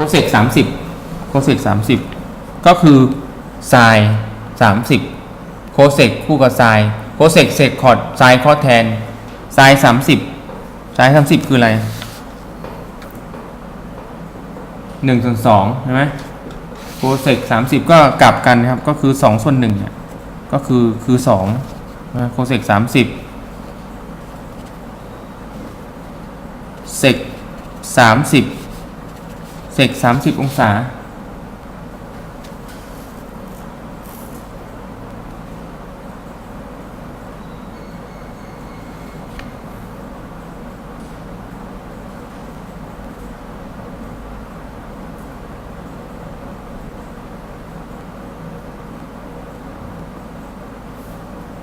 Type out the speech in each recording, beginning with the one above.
โคเซกสามสิบโคเซกสามสิบก็คือไซน์สามสิบโคเซกคู่กับไซน์โคเซกเซกคอร์ดไซน์คอร์ดแทนไซน์สามสิบไซน์สามสิบคืออะไรหนึ่งส่วนสองใช่ไหมโคเซกสามสิบก็กลับกันครับ ก็คือสองส่วนหนึ่งเนี่ยก็คือคือสองโคเซกสามสิบเซกสามสิบ สกสามสิบองศา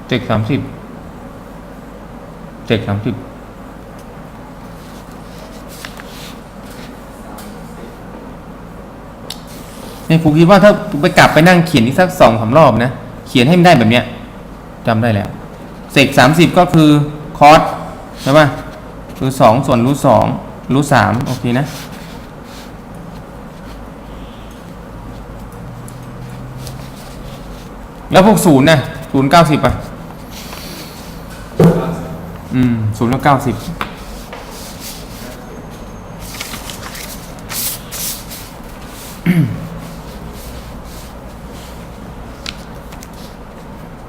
เจ็กสามสิบเจ็กสามสิบ ในี่ผคิดว่าถ้าไปกลับไปนั่งเขียนอีกสักสองสารอบนะ เขียนให้มันได้แบบเนี้ยจำได้แล้ว เศษสามสิบก็คือคอสใช่ไหมคือสองส่วนรูทสองรูทสามโอเคนะแล้วพวกศูนย์นะศูนย์เก้าสิบอะ อืมศูนย์แล้วเก้าสิบอืม